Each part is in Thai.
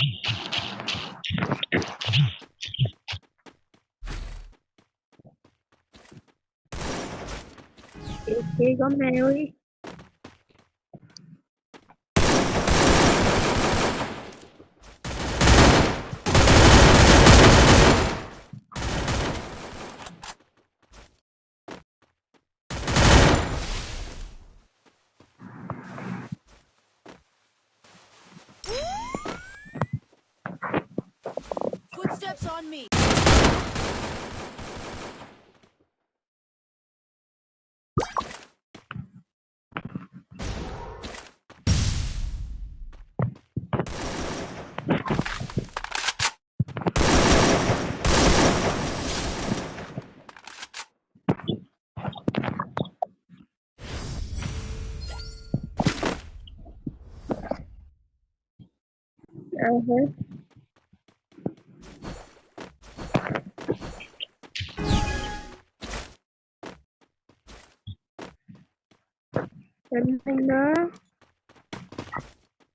chị chị có mail on me. อ่าฮะเป็นไงนะ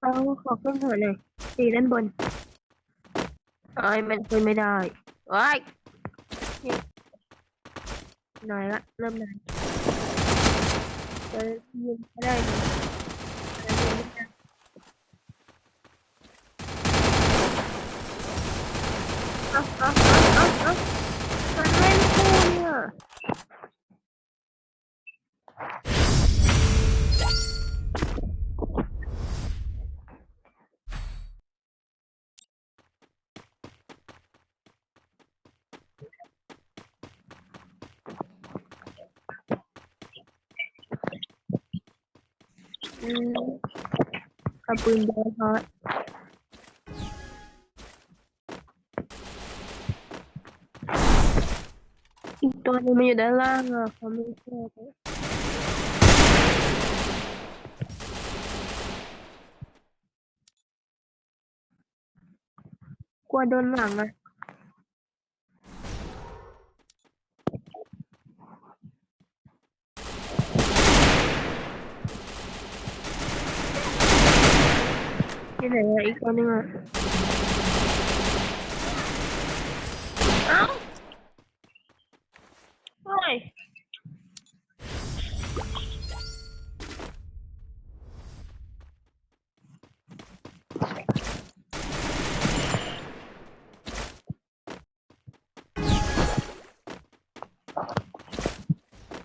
เอาขอขึ้นหัวหน่อยตีด้านบนเอ้ยมันขึ้นไม่ได้โอ้ยนี่หน่อยละเริ่มหน่อยจะยิงไม่ได้เลยจะยิงไม่ได้เอาเอาเอาเอาเอามันเล่นคู่เนี่ย อืมกับปืนเดียวพอ อีกตัวหนึงมันอยู่ด้านล่างอ่ะเขาไม่เชื่อเลยกลัวโดนหลังอ่ะ ที่ไหนอะอีกตัวนึงอะเอ้าเฮ้ย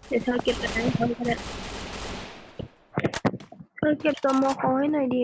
เดี๋ยวเธอเก็บตัวนั้นให้เขาก็ได้เธอเก็บตัวโมโคให้หน่อยดิ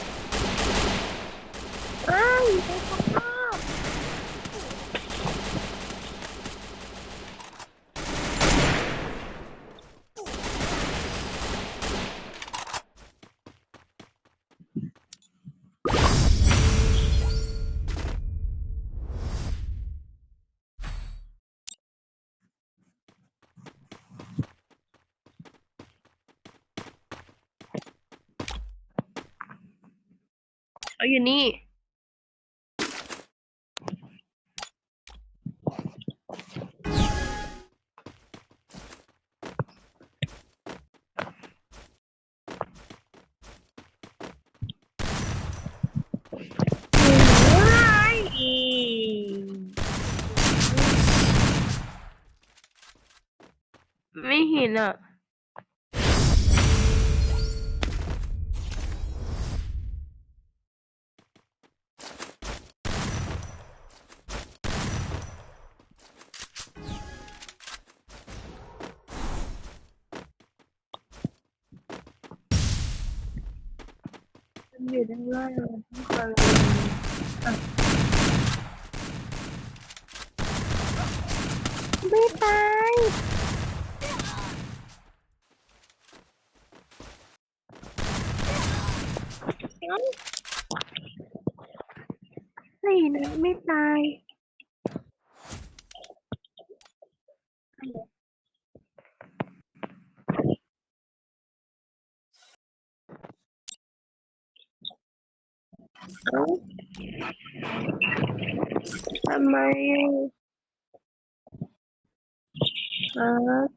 เอาอยู่นี่ ไม่เห็นอะ อยู่ด้านล่างทั้งคยไม่ตายไม่นะไม่ตาย So, am I? Uh,